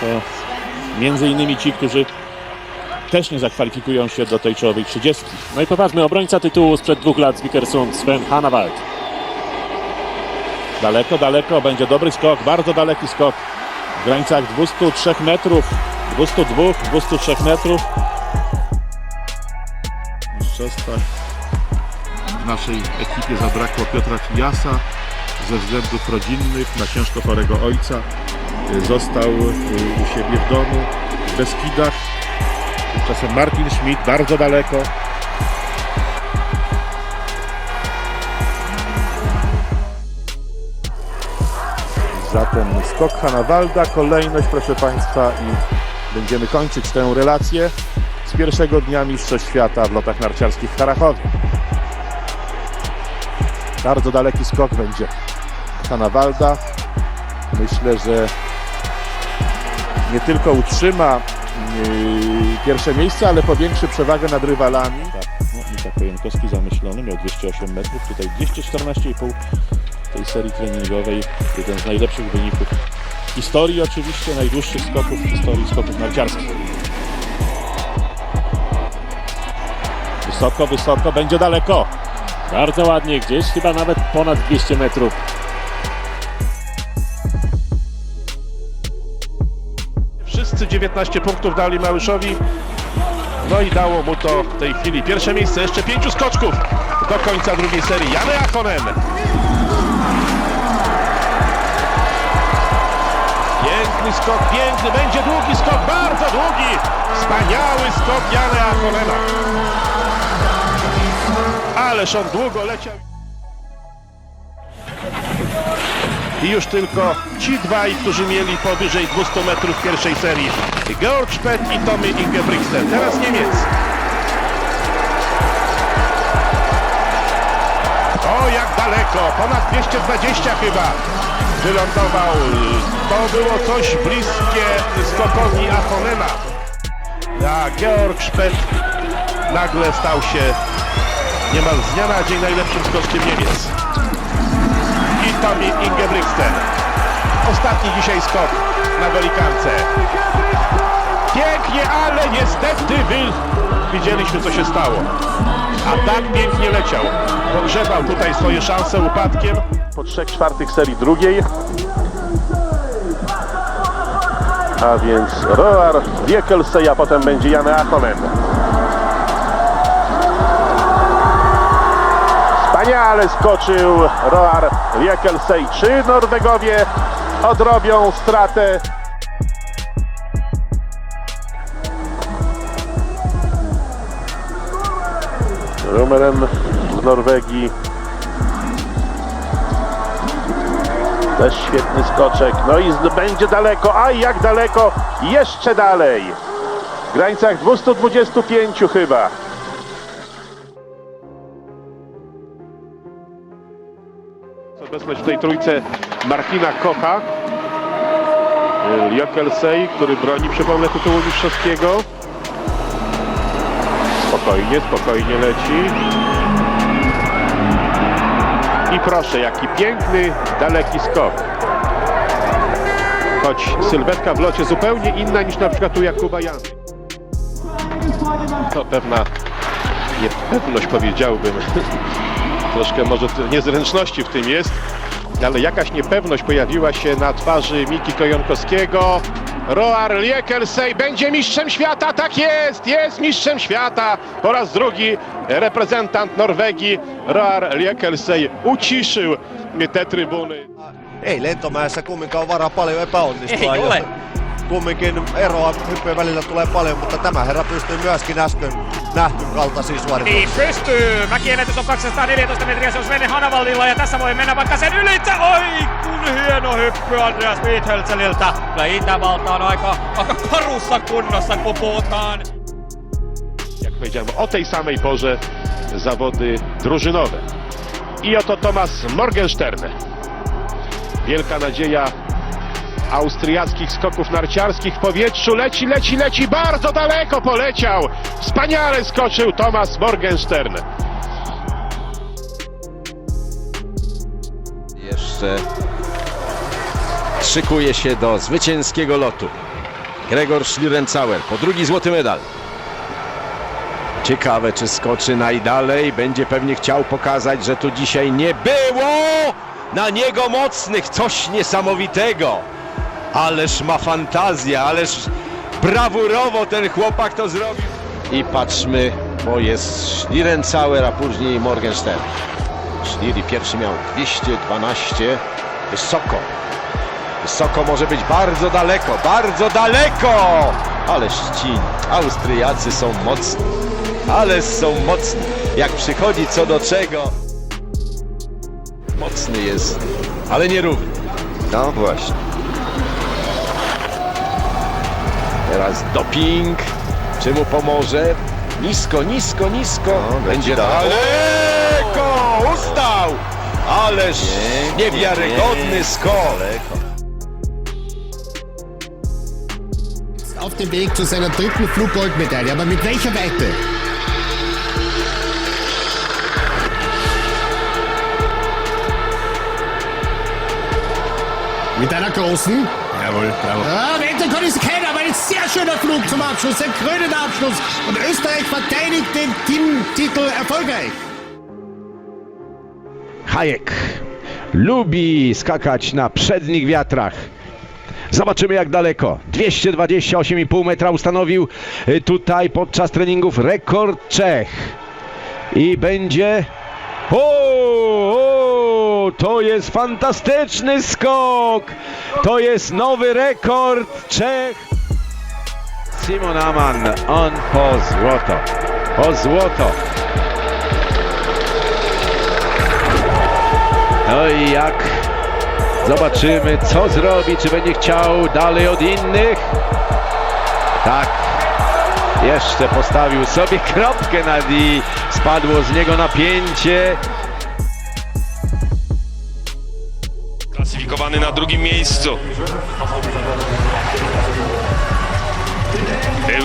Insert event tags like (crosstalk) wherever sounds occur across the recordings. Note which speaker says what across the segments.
Speaker 1: to między innymi ci, którzy też nie zakwalifikują się do tej czołowej 30.
Speaker 2: No i popatrzmy, obrońca tytułu sprzed dwóch lat z Sven Hanawald.
Speaker 1: Daleko, daleko, będzie dobry skok, bardzo daleki skok. W granicach 203 metrów, 202, 203 metrów. W mistrzostwach w naszej ekipie zabrakło Piotra Kijasa ze względów rodzinnych na ciężko chorego ojca. Został y, u siebie w domu w Beskidach. Tymczasem Martin Schmidt bardzo daleko. Zatem skok Hanawalda, kolejność proszę Państwa i będziemy kończyć tę relację z pierwszego dnia Mistrzostw Świata w lotach narciarskich w Karachowie. Bardzo daleki skok będzie Hanawalda. Myślę, że nie tylko utrzyma yy, pierwsze miejsce, ale powiększy przewagę nad rywalami. Tak, no, Mika Kojenkowski zamyślony, miał 208 metrów, tutaj 214,5 tej serii treningowej. Jeden z najlepszych wyników historii oczywiście, najdłuższych skoków w historii skoków narciarskich. Wysoko, wysoko, będzie daleko.
Speaker 2: Bardzo ładnie, gdzieś chyba nawet ponad 200 metrów.
Speaker 3: 19 punktów dali Małyszowi. No i dało mu to w tej chwili pierwsze miejsce. Jeszcze pięciu skoczków do końca drugiej serii. Jany Akonen. Piękny skok, piękny. Będzie długi skok, bardzo długi. Wspaniały skok Jany Akonena. Ależ on długo leciał. I już tylko ci dwaj, którzy mieli powyżej 200 metrów pierwszej serii. Georg Spett i Tommy Ingebrigtsen. Teraz Niemiec. O, jak daleko. Ponad 220 chyba wylądował. To było coś bliskie skokowi Akonena. A Georg Spett nagle stał się niemal z dnia na dzień najlepszym skoczkiem Niemiec Tommy Ingebrigtsen. Ostatni dzisiaj skok na Golikance. Pięknie, ale niestety wy... widzieliśmy co się stało. A tak pięknie leciał. Pogrzebał tutaj swoje szanse upadkiem. Po trzech czwartych serii drugiej. A więc Roar Wiekelsey, a potem będzie Jan Akonen. Wspaniale skoczył Roar Wiekelsey. Czy Norwegowie odrobią stratę? Rumeren z Norwegii. Też świetny skoczek. No i będzie daleko. A jak daleko? Jeszcze dalej. W granicach 225 chyba. Obecność w tej trójce Martina Kocha, Jokelsej, który broni, przypomnę, tytułu mistrzowskiego. Spokojnie, spokojnie leci. I proszę, jaki piękny, daleki skok. Choć sylwetka w locie zupełnie inna niż na przykład u Jakuba. To pewna niepewność powiedziałbym. (laughs) Troszkę może niezręczności w tym jest, ale jakaś niepewność pojawiła się na twarzy Miki Kojonkowskiego. Roar Liekelsey będzie mistrzem świata, tak jest, jest mistrzem świata. Po raz drugi reprezentant Norwegii Roar Liekelsey uciszył te trybuny.
Speaker 4: ei lentomäessä kumminkaan varaa paljon epäonnistua.
Speaker 5: Ei ole.
Speaker 4: Kumminkin eroa hyppyjen välillä tulee paljon, mutta tämä herra pystyy myöskin äsken nähtyn kaltaisiin suorituksiin.
Speaker 5: Niin pystyy. Mäkiennätys on 214 metriä, se on Svenne Hanavallilla ja tässä voi mennä vaikka sen ylitse. Oi, kun hieno hyppy Andreas Wiethelseliltä. Kyllä Itävalta on aika, aika karussa kunnossa, kun puhutaan.
Speaker 3: Jak powiedziałem, o tej samej porze zawody drużynowe. I oto Thomas Morgenstern. Wielka nadzieja austriackich skoków narciarskich w powietrzu. Leci, leci, leci, bardzo daleko poleciał. Wspaniale skoczył Thomas Morgenstern.
Speaker 6: Jeszcze szykuje się do zwycięskiego lotu. Gregor Schlierencauer po drugi złoty medal. Ciekawe, czy skoczy najdalej. Będzie pewnie chciał pokazać, że tu dzisiaj nie było na niego mocnych. Coś niesamowitego. Ależ ma fantazję, ależ brawurowo ten chłopak to zrobił. I patrzmy, bo jest Schlierencauer, a później Morgenstern. Schlieri pierwszy miał 212. Wysoko. Wysoko może być bardzo daleko, bardzo daleko! Ale ci Austriacy są mocni. Ale są mocni. Jak przychodzi co do czego. Mocny jest, ale nierówny.
Speaker 7: No właśnie.
Speaker 6: Teraz doping. Czy mu pomoże? Nisko, nisko, nisko.
Speaker 7: No,
Speaker 6: Będzie
Speaker 7: daleko.
Speaker 6: Ustał! Ależ niewiarygodny skok.
Speaker 8: auf dem Weg zu seiner dritten Fluggoldmedaille. Aber mit welcher Weite? Mit einer großen? Jawohl, bravo. Ah, Wettergott ist keiner, ein sehr schöner Flug zum Abschluss, ein krönender Abschluss. Und Österreich verteidigt den Teamtitel erfolgreich.
Speaker 6: Hayek lubi skakać na przednich wiatrach. Zobaczymy jak daleko. 228,5 metra ustanowił y, tutaj podczas treningów rekord Czech. I będzie... O, o, to jest fantastyczny skok! To jest nowy rekord Czech. Simon Aman, on po złoto. Po złoto. No i jak zobaczymy, co zrobi, czy będzie chciał dalej od innych. Tak, jeszcze postawił sobie kropkę nad i spadło z niego napięcie.
Speaker 9: Klasyfikowany na drugim miejscu.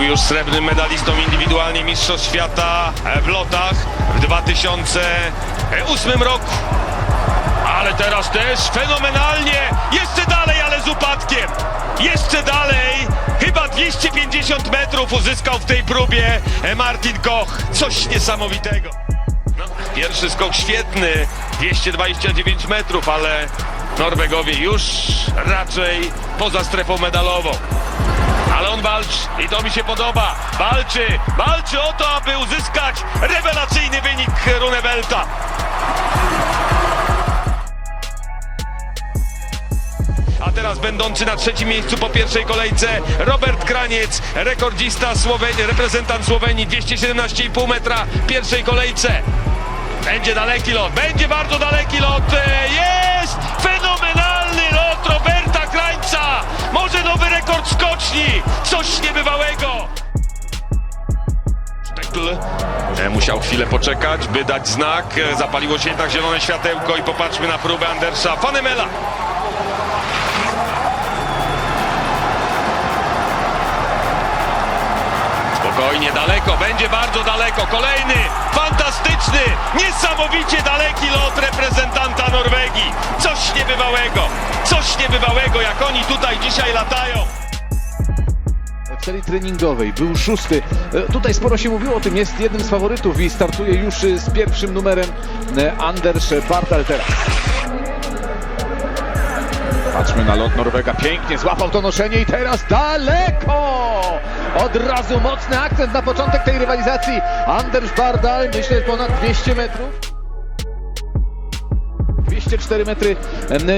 Speaker 9: Był już srebrnym medalistą indywidualnie Mistrzostw Świata w lotach w 2008 roku. Ale teraz też fenomenalnie, jeszcze dalej, ale z upadkiem. Jeszcze dalej, chyba 250 metrów uzyskał w tej próbie Martin Koch. Coś niesamowitego. No, pierwszy skok świetny, 229 metrów, ale Norwegowie już raczej poza strefą medalową. Ale on walczy i to mi się podoba. Walczy, walczy o to, aby uzyskać rewelacyjny wynik Runewelta. A teraz będący na trzecim miejscu po pierwszej kolejce Robert Kraniec, rekordzista Słowenii, reprezentant Słowenii 217,5 metra w pierwszej kolejce. Będzie daleki lot, będzie bardzo daleki lot. E, Jest fenomenalny lot Krańca. Może nowy rekord skoczni. Coś niebywałego. Sztekl e, musiał chwilę poczekać, by dać znak. E, Zapaliło się tak zielone światełko i popatrzmy na próbę Andersa Fanemela. Spokojnie, daleko, będzie bardzo daleko. Kolejny, fantastyczny, niesamowicie daleki lot reprezentanta Norwegii. Coś niebywałego, coś niebywałego, jak oni tutaj dzisiaj latają.
Speaker 10: w serii treningowej. Był szósty. E, Tutaj sporo się mówiło o tym. Jest jednym z faworytów i startuje już e, z pierwszym numerem e, Anders Bartal teraz. Patrzmy na lot Norwega. Pięknie złapał to noszenie i teraz daleko! Od razu mocny akcent na początek tej rywalizacji. Anders Bardal, myślę, ponad 200 metrów. 204 metry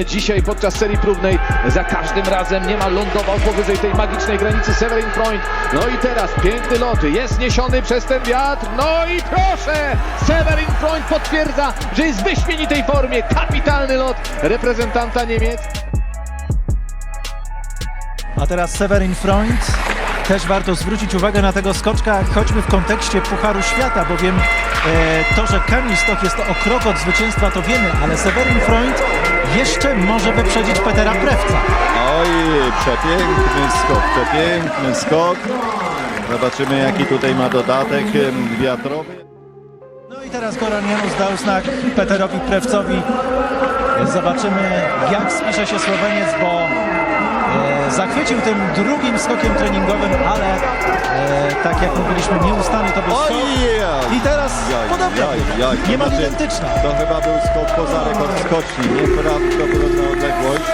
Speaker 10: dzisiaj podczas serii próbnej. Za każdym razem niemal lądował powyżej tej magicznej granicy Severin Freund. No i teraz piękny lot jest niesiony przez ten wiatr. No i proszę! Severin Freund potwierdza, że jest w wyśmienitej formie. Kapitalny lot reprezentanta Niemiec.
Speaker 11: A teraz Severin Freund. Też warto zwrócić uwagę na tego skoczka, choćby w kontekście Pucharu Świata, bowiem e, to, że Kamil Stoch jest o krok od zwycięstwa, to wiemy, ale Severin Freund jeszcze może wyprzedzić Petera Prewca.
Speaker 12: Oj, przepiękny skok, przepiękny skok. Zobaczymy jaki tutaj ma dodatek wiatrowy.
Speaker 11: No i teraz Goran Janus dał znak Peterowi Prewcowi. Zobaczymy, jak spisze się Słoweniec, bo zachwycił tym drugim skokiem treningowym, ale e, tak jak mówiliśmy, nieustanny to był skok. I teraz podobnie, niemal
Speaker 12: Znaczy,
Speaker 11: identyczna.
Speaker 12: To chyba był skok poza rekord skoczni, nieprawdopodobna odległość.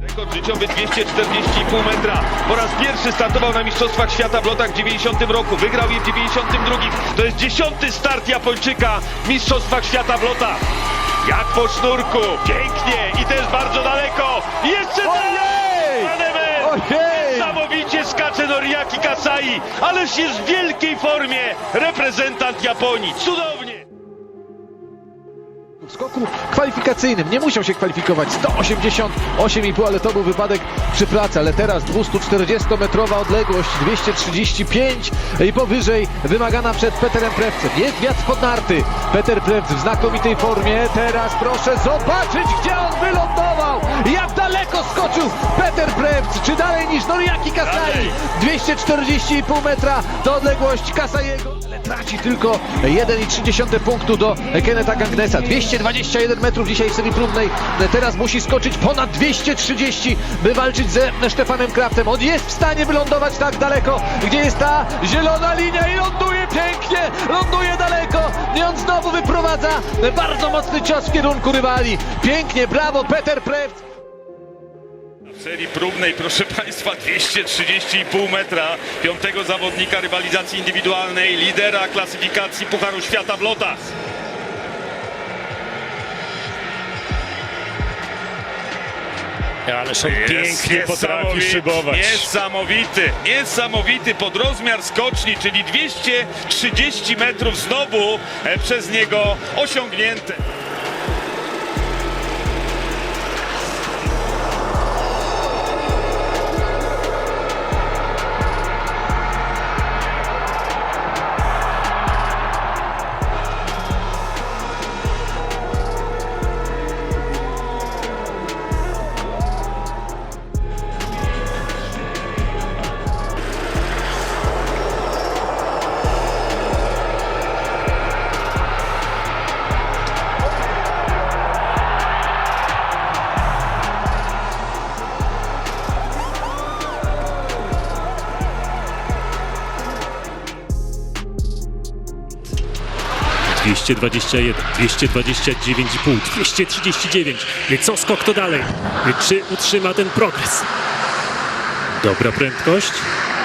Speaker 6: Rekord życiowy 240,5 metra. Po raz pierwszy startował na Mistrzostwach Świata w lotach w 90 roku. Wygrał je w 92. To jest dziesiąty start Japończyka w Mistrzostwach Świata w lotach. Jak po sznurku. Pięknie i też bardzo daleko. I jeszcze dalej! Panemen! Niesamowicie skacze Noriaki Kasai. Ależ jest w wielkiej formie reprezentant Japonii. Cudownie!
Speaker 10: W skoku kwalifikacyjnym. Nie musiał się kwalifikować 188,5, ale to był wypadek przy pracy, ale teraz 240-metrowa odległość, 235 i powyżej wymagana przed Peterem Prewcem. Jest wiatr pod narty. Peter Prewc w znakomitej formie. Teraz proszę zobaczyć, gdzie on wylądował. Jak daleko skoczył Peter Prewc. Czy dalej niż Noriaki Kasai? 240,5 metra to odległość Kasaiego. Ale traci tylko 1,3 punktu do Keneta Gangnesa. 221 metrów dzisiaj w serii próbnej. Teraz musi skoczyć ponad 230, by walczyć ze Stefanem Kraftem. On jest w stanie wylądować tak daleko, gdzie jest ta zielona linia i ląduje pięknie, ląduje daleko. I on znowu wyprowadza bardzo mocny cios w kierunku rywali. Pięknie, brawo, Peter Prewc.
Speaker 3: W serii próbnej, proszę Państwa, 230,5 metra. Piątego zawodnika rywalizacji indywidualnej, lidera klasyfikacji Pucharu Świata w lotach.
Speaker 2: Ależ on pięknie potrafi szybować.
Speaker 3: Niesamowity, niesamowity podrozmiar skoczni, czyli 230 metrów znowu e, przez niego osiągnięte.
Speaker 2: 221, 229,5, 239. Co skok to dalej? Czy utrzyma ten progres? Dobra prędkość.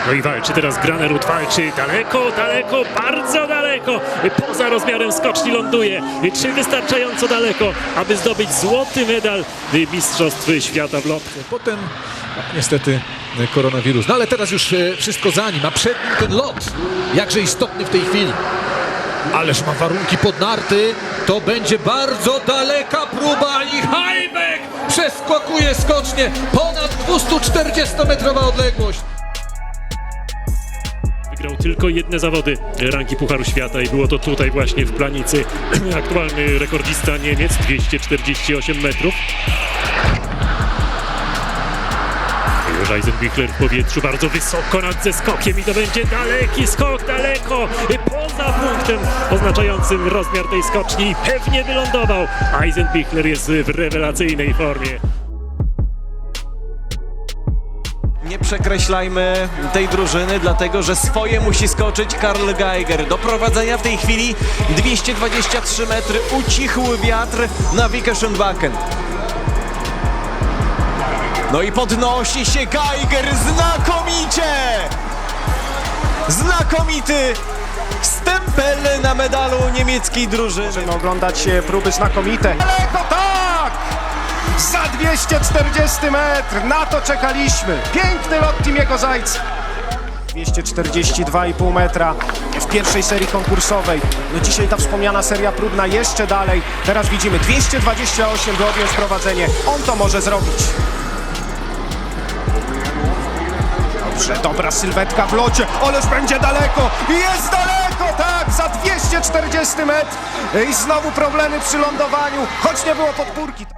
Speaker 2: No i walczy teraz Granerud, walczy daleko, daleko, bardzo daleko. Poza rozmiarem skoczni ląduje. Czy wystarczająco daleko, aby zdobyć złoty medal Mistrzostw Świata w lotach?
Speaker 13: Potem no, niestety koronawirus. No ale teraz już e, wszystko za nim, a przed nim ten lot, jakże istotny w tej chwili. Ależ ma warunki pod narty. To będzie bardzo daleka próba i Hajbek przeskokuje skocznie. Ponad 240-metrowa odległość.
Speaker 2: Wygrał tylko jedne zawody ranki Pucharu Świata i było to tutaj właśnie w Planicy. (clears throat) Aktualny rekordzista Niemiec, 248 metrów. Eisenbichler w powietrzu bardzo wysoko nad zeskokiem i to będzie daleki skok, daleko, poza punktem oznaczającym rozmiar tej skoczni. Pewnie wylądował. Eisenbichler jest w rewelacyjnej formie.
Speaker 14: Nie przekreślajmy tej drużyny, dlatego że swoje musi skoczyć Karl Geiger. Do prowadzenia w tej chwili 223 metry, ucichły wiatr na Wickerschenbacken. No i podnosi się Geiger znakomicie! Znakomity stempel na medalu niemieckiej drużyny.
Speaker 5: Możemy oglądać e, próby znakomite. Daleko, tak! Za 240 metr, na to czekaliśmy. Piękny lot Timiego Zajca. 242,5 metra w pierwszej serii konkursowej. No dzisiaj ta wspomniana seria próbna jeszcze dalej. Teraz widzimy 228 by odjąć prowadzenie. On to może zrobić. Dobrze, dobra sylwetka w locie, ależ będzie daleko. Jest daleko, tak, za 240 metr. I znowu problemy przy lądowaniu, choć nie było podpórki.